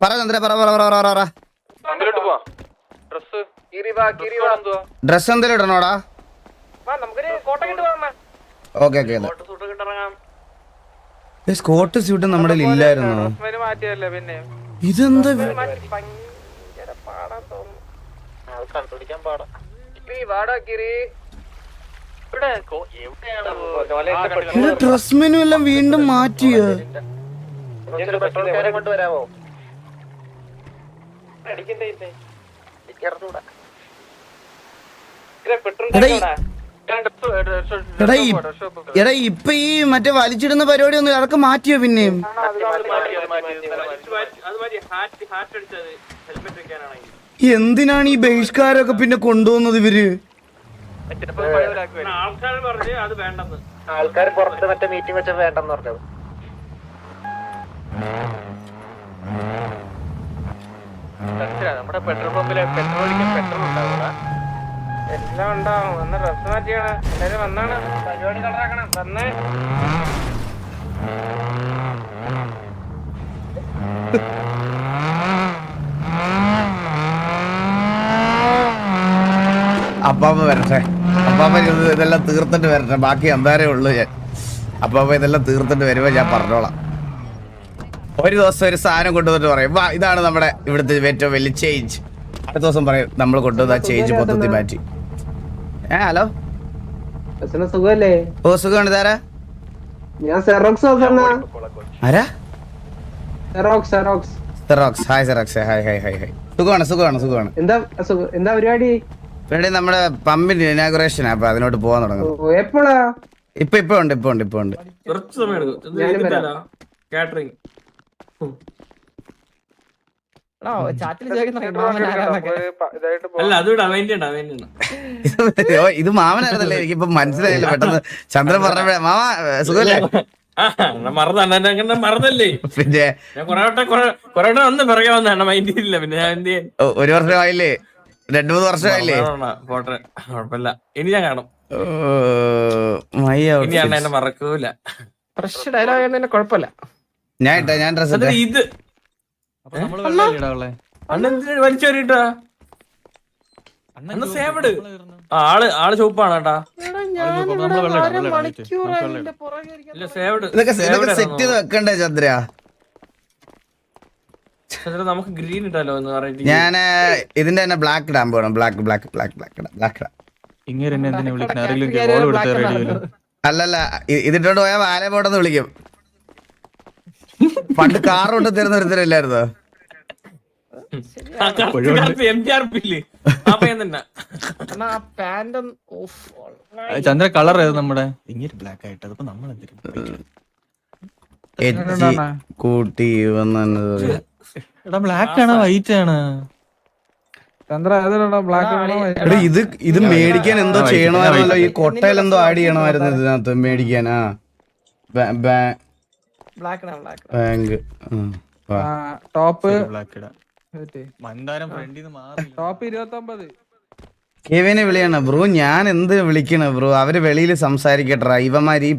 പറ ചന്ദ്ര പറ പറ പറ പറ പറ ഡ്രസ് എന്തെങ്കിലും ഇടണോടാ ഓക്കെ ഓക്കെ കോട്ട സൂട്ട് കിട്ടിറങ്ങാം സ്കോട്ട് സ്യൂട്ട് നമ്മുടെ ഇല്ലായിരുന്നു മാറ്റിയല്ലേ പിന്നെ ഇതെന്താ ഡ്രസ് മെനു എല്ലാം വീണ്ടും മാറ്റിയോ കൊണ്ടുവരാമോ എടാ. ഇപ്പൊ ഈ മറ്റേ വലിച്ചിടുന്ന പരിപാടി ഒന്നും അതൊക്കെ മാറ്റിയോ പിന്നെയും എന്തിനാണ് ഈ ബഹിഷ്കാരമൊക്കെ പിന്നെ കൊണ്ടുപോകുന്നത് ഇവർ? ആൾക്കാർ പറഞ്ഞ് അത് വേണ്ടെന്ന്. ആൾക്കാർ പുറത്ത് മറ്റേ മീറ്റിംഗ് വെച്ച വേണ്ടെന്ന് പറഞ്ഞത്. നമ്മുടെ പെട്രോൾ പമ്പിൽ പെട്രോൾ അടിക്കാൻ പെട്രോൾ ഉണ്ടാവുക എല്ലാം ഉണ്ടാവും. വന്ന് ഡ്രസ് മാറ്റിയാണ് എല്ലാരും വന്നാണ്. പരിപാടി കളറാക്കണം വന്നേ. അപ്പാമ്മ വരട്ടെ. അപ്പാമ്മ ഇത് ഇതെല്ലാം തീർത്തിട്ട് വരട്ടെ. ബാക്കി എന്താരേ ഉള്ളു ഞാൻ. അപ്പാമ്മ ഇതെല്ലാം തീർത്തിട്ട് വരുമ്പോ ഞാൻ പറഞ്ഞോളാം. ഒരു ദിവസം ഒരു സാധനം കൊണ്ടുവന്നിട്ട് പറയും വാ ഇതാണ് നമ്മുടെ ഇവിടുത്തെ ഏറ്റവും വലിയ ചേഞ്ച് അടുത്ത ദിവസം പറയും നമ്മൾ കൊണ്ടുവന്ന ചേഞ്ച് മൊത്തത്തിൽ മാറ്റി. ഏ ഹലോ? സുഖല്ലേ ഓ സുഖമാണ് ഇതാരാ? ഞാൻ സെറോക്സ് ആരാ? Xerox Xerox Xerox hi Xerox hi hi hi hi സുഖമാണ് സുഖമാണ് സുഖമാണ്. എന്താ എന്താ പരിപാടി? പരിപാടി നമ്മുടെ പമ്പിന്റെ ഇനാഗുറേഷൻ അപ്പൊ അതിനോട്ട് പോകാൻ തുടങ്ങും ഓ, എപ്പോഴാ? ഇപ്പൊ ഇപ്പൊ ഉണ്ട് ഇപ്പൊ ഉണ്ട് ഇപ്പൊ ഉണ്ട്. കുറച്ച് സമയം കാറ്ററിംഗ് ഇത് മാമനായിരുന്നല്ലേ എനിക്കിപ്പോ മനസ്സിലായില്ല പെട്ടെന്ന് ചന്ദ്രൻ പറഞ്ഞപ്പോഴേ. മാമ സുഖല്ലേ പിന്നെ ഒരു വർഷമായില്ലേ? രണ്ടു മൂന്ന് വർഷമായില്ലേ? ഇനി ഞാൻ കാണും. മറക്കൂല. ഫ്രഷ് ഡയലോഗ് കുഴപ്പമില്ല. ഞാൻ ഇട്ട ഞാൻ ഡ്രസ് ഇട്ടേ. ഇത് സേവഡ് ആൾ ആൾ കേട്ടാ. ഇതൊക്കെ സെറ്റ് ചെയ്ത് വെക്കണ്ടേ ചന്ദ്ര നമുക്ക് ഗ്രീൻ ഇട്ടാലോ എന്ന് പറഞ്ഞിട്ട് ഞാൻ ഇതിന്റെ തന്നെ ബ്ലാക്ക് ഇടാൻ പോകണം black black black black black ഇടാം. ഇങ്ങനെ എന്നെ എന്തിനാ വിളിക്കുന്നത്? ആരെങ്കിലും കോൾ അല്ലല്ല ഇതിട്ടോണ്ട് പോയാൽ വാലപോട്ടെന്ന് വിളിക്കും. പണ്ട് കാർ കൊണ്ട് തരുന്ന ഒരുത്തരല്ലായിരുന്നോ? ചന്ദ്ര കളർ ഏത് നമ്മുടെ? ഇങ്ങനെ ബ്ലാക്ക് ആയിട്ട് അതിപ്പോ നമ്മൾ കൂട്ടി എടാ ബ്ലാക്ക് ആണ് വൈറ്റ് ആണ്. ചന്ദ്ര ഏതാ ബ്ലാക്ക് എടാ ഇത് ഇത് മേടിക്കാൻ എന്തോ ചെയ്യണമായിരുന്നല്ലോ. ഈ കൊട്ടയിൽ എന്തോ ആഡ് ചെയ്യണമായിരുന്നു ഇതിനകത്ത് മേടിക്കാൻ. ആ. ടോപ്പ് ടോപ്പ് കെവിനെ വിളിയാണ് ബ്രോ ഞാൻ എന്ത് വിളിക്കണ ബ്രോ? അവർ വെളിയിൽ സംസാരിക്കട്ടെ ഇവന്മാര് ഈ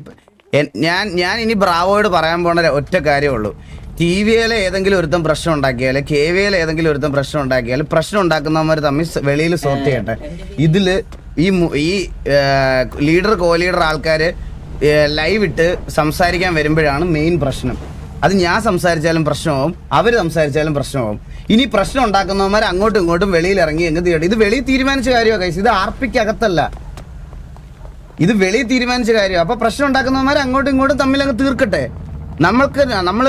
എൻ- ഞാൻ ഞാൻ ഇനി ബ്രാവോയോട് പറയാൻ പോണ ഒറ്റ കാര്യമുള്ളൂ ടി വിയിലെ ഏതെങ്കിലും ഒരുത്തം പ്രശ്നം ഉണ്ടാക്കിയാൽ കെ വിയിലെ ഏതെങ്കിലും ഒരുത്തം പ്രശ്നം ഉണ്ടാക്കിയാൽ പ്രശ്നം ഉണ്ടാക്കുന്നവന്മാർ തമ്മിൽ വെളിയിൽ സോർട്ട് ചെയ്യട്ടെ. ഇതിൽ ഈ ഈ ലീഡർ കോ ലീഡർ ആൾക്കാർ ലൈവ് ഇട്ട് സംസാരിക്കാൻ വരുമ്പോഴാണ് മെയിൻ പ്രശ്നം. അത് ഞാൻ സംസാരിച്ചാലും പ്രശ്നമാവും അവർ സംസാരിച്ചാലും പ്രശ്നമാവും. ഇനി പ്രശ്നം ഉണ്ടാക്കുന്നവന്മാർ അങ്ങോട്ടും ഇങ്ങോട്ടും വെളിയിൽ ഇറങ്ങി എങ്ങ് തീരട്ടെ ഇത് വെളിയിൽ തീരുമാനിച്ച കാര്യമാണ് കഴിച്ചത് ഇത് ആർപ്പിക്കകത്തല്ല. ഇത് വെളിയിൽ തീരുമാനിച്ച കാര്യമാണ് അപ്പൊ പ്രശ്നം ഉണ്ടാക്കുന്നവന്മാർ അങ്ങോട്ടും ഇങ്ങോട്ടും തമ്മിൽ അങ്ങ് തീർക്കട്ടെ. നമ്മൾക്ക് നമ്മൾ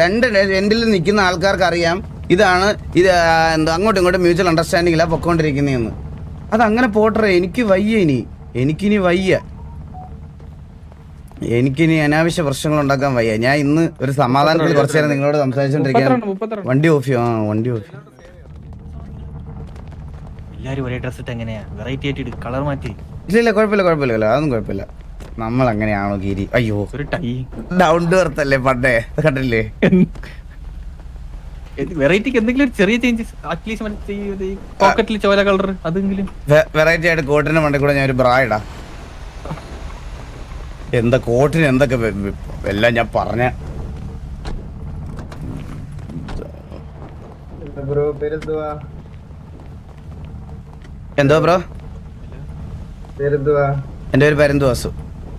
രണ്ട് എൻഡിൽ നിൽക്കുന്ന ആൾക്കാർക്ക് അറിയാം. ഇതാണ് ഇത് എന്താ അങ്ങോട്ടും ഇങ്ങോട്ടും മ്യൂച്വൽ അണ്ടർസ്റ്റാൻഡിങ്ങിലാണ് പൊക്കോണ്ടിരിക്കുന്നതെന്ന്. അതങ്ങനെ പോട്ടറേ എനിക്ക് വയ്യ ഇനി. എനിക്കിനി വയ്യ. എനിക്കിനി അനാവശ്യ പ്രശ്നങ്ങൾ ഉണ്ടാക്കാൻ വയ്യ. ഞാൻ ഇന്ന് ഒരു സമാധാനത്തിൽ കുറച്ചു നേരം നിങ്ങളോട് സംസാരിച്ചോണ്ടിരിക്കാൻ വണ്ടി ഓഫ് ചെയ്യും ആ വണ്ടി ഓഫ് ചെയ്യും. എല്ലാരും ഒരേ ഡ്രസ് ഇട്ട് എങ്ങനെയാ? വെറൈറ്റി ആയിട്ട് കളർ മാറ്റി. ഇല്ല ഇല്ല കുഴപ്പമില്ല കുഴപ്പമില്ല. അതൊന്നും കുഴപ്പമില്ല. നമ്മൾ അങ്ങനെയാണോ ഗിരി? അയ്യോ. ഒരു ടൈ. ഡൗൺ ടു എർത്ത് അല്ലേ പണ്ടേ? കണ്ടില്ലേ? വെറൈറ്റിക്ക് എന്തെങ്കിലും ഒരു ചെറിയ ചേഞ്ചസ് അറ്റ്ലീസ്റ്റ് പോക്കറ്റിൽ ചോല കളർ അതെങ്കിലും. വെറൈറ്റി ആയിട്ട് കോട്ടിന്റെ മണ്ടേ കൂടെ ഞാൻ ഒരു ബ്രാ ഇടാം. എന്താ കോട്ടിന് എന്തൊക്കെ എല്ലാം ഞാൻ പറഞ്ഞ എന്തോ ബ്രോ എന്റെ പേര് പരന്തുവാസു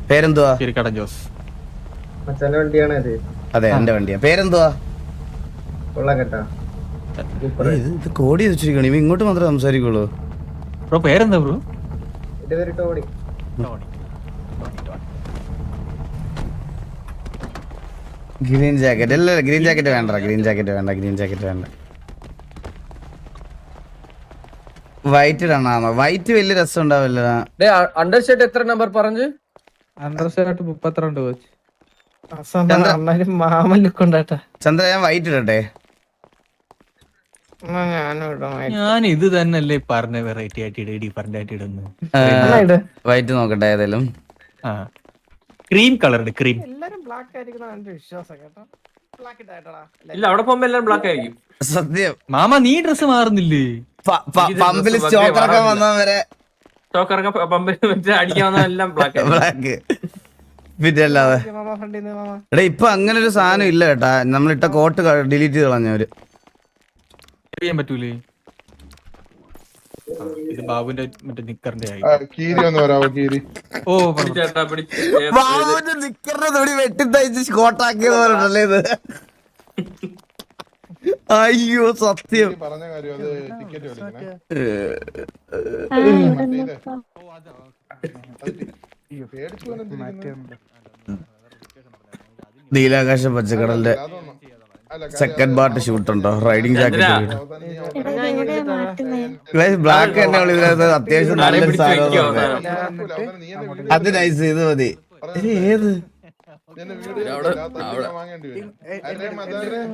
പേരെന്തുവാ? ജോസ്. മച്ചാന്റെ വണ്ടിയാണ് ഇത്. അതെ എന്റെ വണ്ടിയാ. പേരെന്തുവാ? കൊള്ളാം കേട്ടാ ഏയ്, ഇത് കോടി വെച്ചിരിക്കണം ഇവ ഇങ്ങോട്ട് മാത്രമേ സംസാരിക്കുള്ളൂ. ബ്രോ പേരെന്താ ബ്രോ? എന്റെ പേര് ടോണി. ഗ്രീൻ ജാക്കറ്റ് അല്ല ഗ്രീൻ ജാക്കറ്റ് വേണ്ട ഗ്രീൻ ജാക്കറ്റ് വേണ്ട ഗ്രീൻ ജാക്കറ്റ് വേണ്ട. വൈറ്റ് ഇടണോ വൈറ്റ് വലിയ രസം ഉണ്ടാവില്ല. അണ്ടർ ഷർട്ട് എത്ര നമ്പർ പറഞ്ഞു? അണ്ടർ ഷർട്ട് മുപ്പത്തിരണ്ട് കോച്ച്. മാമൻ ലുക്ക് ഉണ്ടാട്ടാ ചന്ദ്ര ഞാൻ വൈറ്റ് ഇടട്ടെ? ഞാൻ ഇത് തന്നെയല്ലേ പറഞ്ഞ വെറൈറ്റി ആയിട്ട് ഇടേടി പറഞ്ഞായിട്ട് ആയിട്ട് ഇടുന്നു. വൈറ്റ് നോക്കട്ടെ ഏതായാലും. ആ. ക്രീം കളറുണ്ട് ക്രീം എല്ലാരും ബ്ലാക്ക് ആയിരിക്കുന്ന എന്റെ വിശ്വാസം കേട്ടോ. ഇല്ല അവിടെ പോകുമ്പോ എല്ലാം ബ്ലാക്ക് ആയിരിക്കും. സത്യം. മാമ നീ ഡ്രസ് മാറുന്നില്ലേ? പമ്പിൽ സ്റ്റോക്കറൊക്കെ. വന്നവരെ സ്റ്റോക്കറൊക്കെ പമ്പിൽ വെച്ച് അടിക്കാവുന്ന എല്ലാം ബ്ലാക്ക് ബ്ലാക്ക് പിന്നെ അല്ലാതെ. എടാ ഇപ്പൊ അങ്ങനെ ഒരു സാധനം ഇല്ല കേട്ടാ. നമ്മളിട്ട കോട്ട് ഡിലീറ്റ് ചെയ്ത് കളഞ്ഞവര്. ചെയ്യാൻ പറ്റൂലേ? ഇത് ബാബുന്റെ മറ്റേ നിക്കറിന്റെ ആയി. കീരി ഒന്ന് വരാവോ കീരി. ഓ. ചേട്ടാ ബാബുവിന്റെ നിക്കറിന്റെ തൊടി വെട്ടി തയ്ച്ച് കോട്ടാക്കിയത് പറഞ്ഞല്ലേ ഇത്? അയ്യോ സത്യം. പറഞ്ഞ കാര്യം അത് ടിക്കറ്റ്? നീലാകാശ പച്ചക്കടലിന്റെ സെക്കൻഡ് പാർട്ട് ഷൂട്ട് ഉണ്ടോ? റൈഡിംഗ് ജാക്കറ്റ് ബ്ലാക്ക് തന്നെ ഇതിനകത്ത് അത്യാവശ്യം അത് നൈസ് ചെയ്ത് മതി. ഏത്?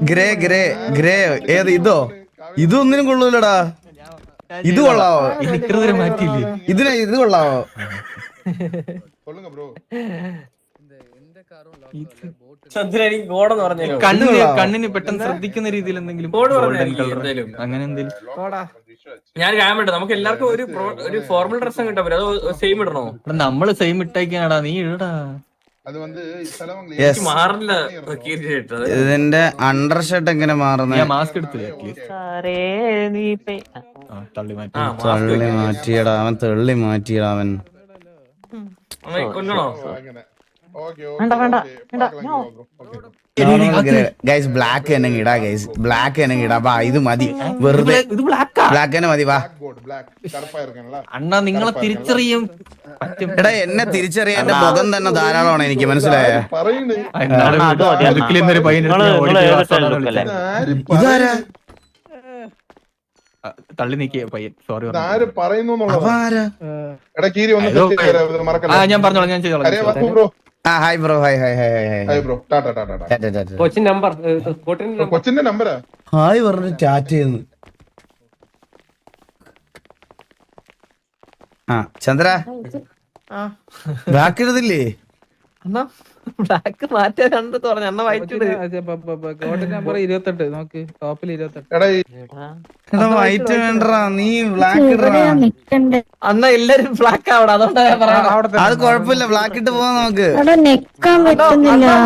ഗ്രേ ഗ്രേ ഗ്രേ ഏത്? ഇതോ? ഇതൊന്നിനും കൊള്ളൂലടാ. ഇത് കൊള്ളാവോ? ഇതിനെ ഇത് കൊള്ളാവോ? കൊള്ളുങ്ക ബ്രോ. കണ്ണിന് കണ്ണിന് പെട്ടെന്ന് ശ്രദ്ധിക്കുന്ന രീതിയിൽ എന്തെങ്കിലും അങ്ങനെ എന്തെങ്കിലും. ഞാൻ ഞാൻ വേണ്ട നമുക്ക് എല്ലാവർക്കും ഒരു ഒരു ഫോർമൽ ഡ്രസ്സും കിട്ടാൻ പറ്റും അത് സെയിം ഇടണോ? നമ്മൾ സെയിം ഇട്ടേക്കാടാ നീ ഇടാ ഇതിന്റെ അണ്ടർ ഷർട്ട് എങ്ങനെ മാറുന്ന? മാസ്ക് തള്ളി മാറ്റിയടാ അവൻ തള്ളി മാറ്റിയടാ അവൻ. കൊല്ലണോ ഗൈസ് ബ്ലാക്ക് തന്നെ ഇടാ ഗൈസ് ബ്ലാക്ക് തന്നെ ഇടാ. വാ ഇത് മതി. വെറുതെ. ബ്ലാക്ക്. തന്നെ മതി വാ. അണ്ണാ നിങ്ങളെ തിരിച്ചറിയും. എടാ എന്നെ തിരിച്ചറിയാൻ മുഖം തന്നെ ധാരാളമാണ് എനിക്ക് മനസ്സിലായ? ഇതാരാ തള്ളി നീക്കിയ പയ്യൻ. സോറി ഞാൻ പറഞ്ഞോളാം ഞാൻ ചെയ്തോളാം hi bro hi hi hi hi hi bro tata tata tata. Cochin number കോട്ടിൻ കൊച്ചിന്റെ നമ്പറാ ഹായ് പറഞ്ഞു ടാറ്റ ചെയ്യുന്നു. ആ ചന്ദ്ര? ആ ബ്ലാക്ക് ഇടുന്നില്ലേ? അണ്ണാ ബ്ലാക്ക് മാറ്റാൻ രണ്ട് പറഞ്ഞു അണ്ണ വൈറ്റ് ഗോൾഡ് നമ്പർ ഇരുപത്തെട്ട്. നോക്ക് ടോപ്പിൽ ഇരുപത്തെട്ട്. എടാ ഈ എടാ. വൈറ്റ് വേണ്ടടാ നീ ബ്ലാക്ക് അണ്ണ എല്ലാരും ബ്ലാക്ക് ആവണം അതുകൊണ്ടാണ്. അത് കുഴപ്പമില്ല ബ്ലാക്ക് ഇട്ട് പോവാം നമുക്ക്.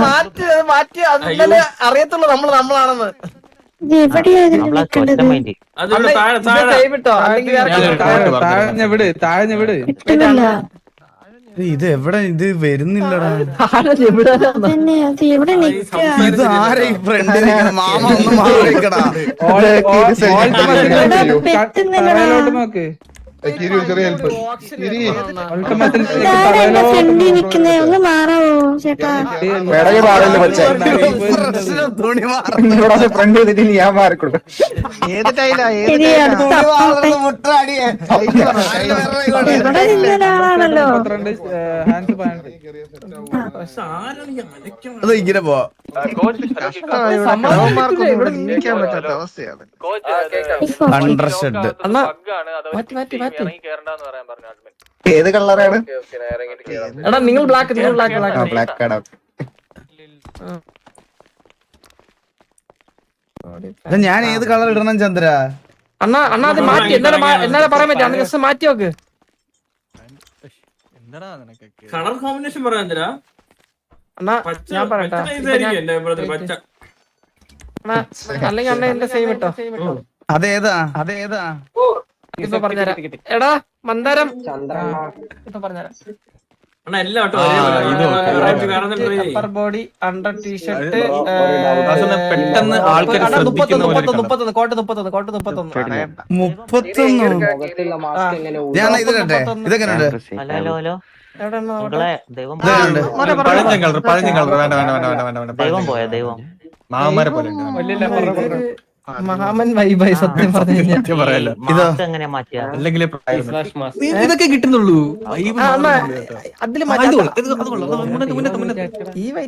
മാറ്റി അത് മാറ്റി അതിന്റെ അറിയത്തുള്ളൂ നമ്മൾ നമ്മളാണെന്ന്. താഴെ താഴെ താഴെ താഴെ കോട്ട് വിട്. ഇത് എവിടെ? ഇത് വരുന്നില്ലടാ. ഇത് ആരാ ഈ ഫ്രണ്ടിൽ മാമ ഒന്ന് മാറിക്കടാ നോക്ക്. ഒന്ന് മാറാവോ ചേട്ടാ ഒരാളാണല്ലോ ആരാണ് ഈ അലക്കാൻ അത് ഇങ്ങനെ പോവാ മാറ്റി മാറ്റി ഏത് കളറാണ്? എടാ നിങ്ങൾ ബ്ലാക്ക് നിങ്ങൾ ബ്ലാക്ക് ബ്ലാക്ക് ബ്ലാക്ക് ആണ്. ഞാൻ ഏത് കളർ ഇടണം ചന്ദ്ര? അണ്ണാ അണ്ണാ അത് മാറ്റി എന്നാലും പറയാൻ പറ്റും ജസ്റ്റ് മാറ്റി നോക്ക്. കളർ കോമ്പിനേഷൻ പറയാൻ അണ്ണാ പച്ച ഞാൻ പറയട്ടെ അല്ലെങ്കിൽ അണ്ണ എന്റെ സെയിം ഇട്ടോ. അതേതാ? അതേതാ? ഇപ്പൊ പറഞ്ഞുതരാം. എടാ മന്ദാരം. ഇപ്പൊ പറഞ്ഞുതരാം. ബോഡി അണ്ടർ ടീഷർട്ട് പെട്ടെന്ന് ആൾക്കാർ? മുപ്പത്തൊന്ന് കോട്ട് മുപ്പത്തൊന്ന് കോട്ട് മുപ്പത്തൊന്ന്. മുപ്പത്തൊന്ന്. ഞാൻ ഇത് കണ്ടേ പഴഞ്ഞ കളർ പഴഞ്ഞ കളർ വേണ്ട വേണ്ട വേണ്ട വേണ്ട വേണ്ട വേണ്ട ദൈവം പോയ ദൈവം. മാമന്മാരെ പോലെ മഹാമൻ വൈബായി സത്യം പറഞ്ഞു കഴിഞ്ഞാൽ സത്യം പറയല്ല. ഇതോ? എങ്ങനെ മാറ്റിയ? അല്ലെങ്കിൽ ഇതൊക്കെ കിട്ടുന്നുള്ളൂ.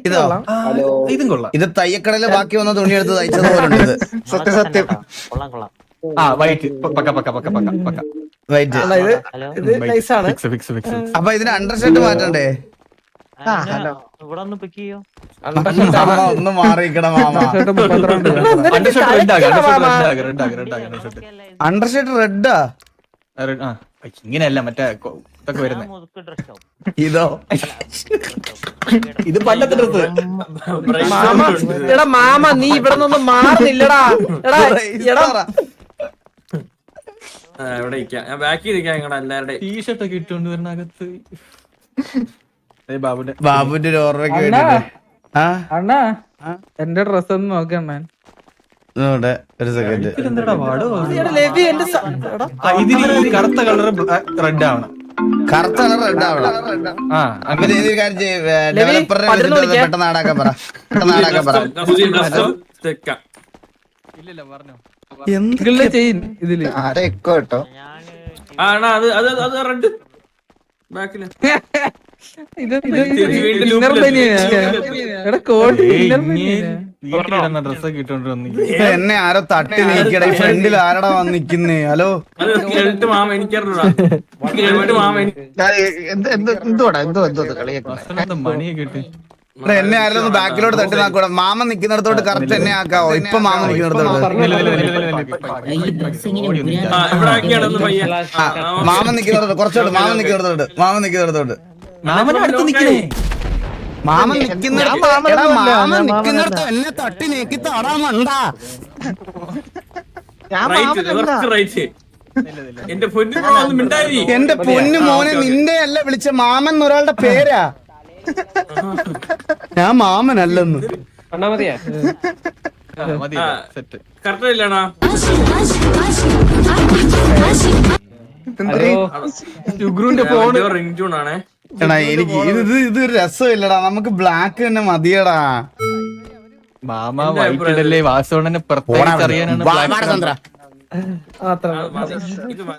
ഇത്. കൊള്ളാം, ഇത് തയ്യക്കടയിൽ ബാക്കി വന്ന തുണി എടുത്ത് തയ്ച്ചത് പോലെ സത്യ സത്യം. സത്യം കൊള്ളാം കൊള്ളാം. ആ വൈറ്റ് പക്ക പക്ക പക്ക പക്ക പക്ക. വൈറ്റ് അപ്പൊ ഇതിന് അണ്ടർ ഷർട്ട് മാറ്റണ്ടേ? ഇവിടെ ഒന്ന് പിക്ക് ചെയ്യോ. ഒന്ന് റെഡ് ഇങ്ങനെയല്ല മറ്റേ ഇതൊക്കെ വരുന്നത് ഇതോ? ഇത് പണ്ടത്തെ ഡ്രസ് മാമ. എടാ മാമ നീ ഇവിടെ നിന്നൊന്നും മാറുന്നില്ലടാ. എടാ എടാ. ആ, ഇവിടെ ഇരിക്കാം. ഞാൻ ബാക്കി ഇരിക്കാം നിങ്ങളുടെ എല്ലാവരുടെയും. ടീഷർട്ട് ഒക്കെ ഇട്ടുകൊണ്ട് വരുന്ന അകത്ത്. ബാബുന്റെ ബാബുന്റെ ഒരു ഓർമ്മയ്ക്ക് അണ്ണാ. എന്റെ ഡ്രസ് ഒന്ന് നോക്കണ്ണൻ ഇവിടെ ഒരു സെക്കൻഡ് ഇതെന്താടാ വാടോ എടാ ലവി എന്റെ എടാ ആ, ഇതിന് കറുത്ത കളർ റെഡ് ആവണം. കറുത്ത കളർ റെഡ് ആവണം. ആ അങ്ങനെ കാര്യം പെട്ടെന്ന് ആടാക്കാൻ പറ. പെട്ടെന്ന് പറ. ചെയിൻ ഇതിൽ. ആരെ എക്കോ കേട്ടോ? അണ്ണാ അത് അത് അത് റെഡ് ബാക്കിൽ. എന്നെ ആരോ തട്ടി നീക്കട ഈ ഫ്രണ്ടിൽ ആരടാ വന്നിക്കുന്നേ ഹലോ എന്തുവാടാ എന്തോ എന്തോ മണിയൊക്കെ എന്നെ ഒന്ന് ബാക്കിലോട്ട് തട്ടി നാക്കൂടാ മാമ നിക്കുന്നിടത്തോട്ട് കറക്റ്റ് എന്നെ ആക്കാവോ ഇപ്പൊ മാമ നിക്കുന്നിടത്തോട്ട് മാമ നിക്കുന്നിടത്തോട്ട് കുറച്ചോട്ട് മാമ നിക്കുന്നിടത്തോട്ട് മാമ നിക്കുന്നിടത്തോട്ട് മാമന് അടുത്ത് നിക്കണേ മാമൻ മാമൻ മാമ നിക്കുന്നിടത്ത് എന്നെ തട്ടി നീക്കി താടാ മണ്ടാ. എന്റെ പൊന്നു മോനെ നിന്റെ അല്ല വിളിച്ച മാമൻ ഒരാളുടെ പേരാ. ഞാൻ മാമൻ അല്ലെന്ന് ുഗ്രുവിന്റെ ഫോണ്. റിംഗ് ട്യൂൺ ആണേ. എടാ എനിക്ക് ഇത് ഇത് ഇത് ഒരു രസമില്ലടാ. നമുക്ക് ബ്ലാക്ക് തന്നെ മതിയടാ. മാമ വൈറ്റ് ഇടല്ലേ വാസോണനെ പ്രത്യേകിച്ച് അറിയാനാണ് black അത്ര. മതി. ഇത് മതി